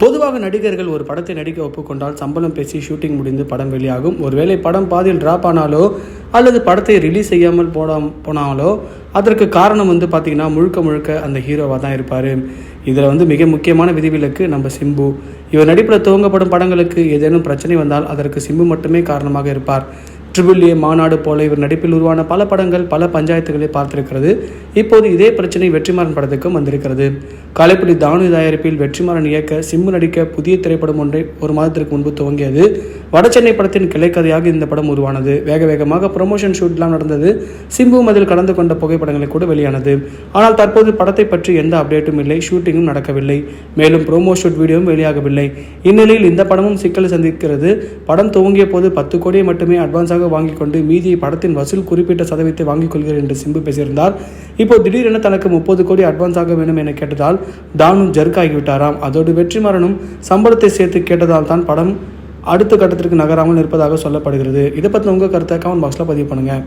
பொதுவாக நடிகர்கள் ஒரு படத்தை நடிக்க ஒப்புக்கொண்டால் சம்பளம் பேசி ஷூட்டிங் முடிந்து படம் வெளியாகும். ஒருவேளை படம் பாதியில் டிராப் ஆனாலோ அல்லது படத்தை ரிலீஸ் செய்யாமல் போட போனாலோ அதற்கு காரணம் வந்து பார்த்திங்கன்னா முழுக்க முழுக்க அந்த ஹீரோவாக தான் இருப்பார். இதில் வந்து மிக முக்கியமான விதிவிலக்கு நம்ம சிம்பு. இவர் நடிப்பில் துவங்கப்படும் படங்களுக்கு ஏதேனும் பிரச்சனை வந்தால் அதற்கு சிம்பு மட்டுமே காரணமாக இருப்பார். ட்ரிபிள் ஏ மாநாடு போல இவர் நடிப்பில் உருவான பல படங்கள் பல பஞ்சாயத்துகளை பார்த்திருக்கிறது. இப்போது இதே பிரச்சனை வெற்றிமாறன் படத்துக்கும் வந்திருக்கிறது. காலைப்பள்ளி தானு தயாரிப்பில் வெற்றிமாறன் இயக்க சிம்பு நடிக்க புதிய திரைப்படம் ஒன்றை ஒரு மாதத்திற்கு முன்பு துவங்கியது. வடசென்னை படத்தின் கிளைக்கதையாக இந்த படம் உருவானது. வேக வேகமாக ப்ரொமோஷன் ஷூட்லாம் நடந்தது. சிம்புவும் அதில் கலந்து கொண்ட புகைப்படங்களை கூட வெளியானது. ஆனால் தற்போது படத்தை பற்றி எந்த அப்டேட்டும் இல்லை ஷூட்டிங்கும் நடக்கவில்லை. மேலும் ப்ரோமோ ஷூட் வீடியோவும் வெளியாகவில்லை. இந்நிலையில் இந்த படமும் சிக்கல் சந்திக்கிறது. படம் துவங்கிய போது பத்து கோடியை மட்டுமே அட்வான்ஸாக வாங்கிக் கொண்டு மீதியை படத்தின் வசூல் குறிப்பிட்ட சதவீதத்தை வாங்கிக் கொள்கிறேன் என்று சிம்பு பேசியிருந்தார். இப்போ திடீரென தனக்கு முப்பது கோடி அட்வான்ஸாக வேண்டும் என கேட்டதால் தானும் ஜர்க் ஆகிவிட்டாராம் அதோடு வெற்றிமாறனும் சம்பளத்தை சேர்த்து கேட்டதால் தான் படம் அடுத்த கட்டத்திற்கு நகராமல் இருப்பதாக சொல்லப்படுகிறது. இதை பற்றின உங்கள் கருத்தை கமெண்ட் பாக்ஸில் பதிவு பண்ணுங்கள்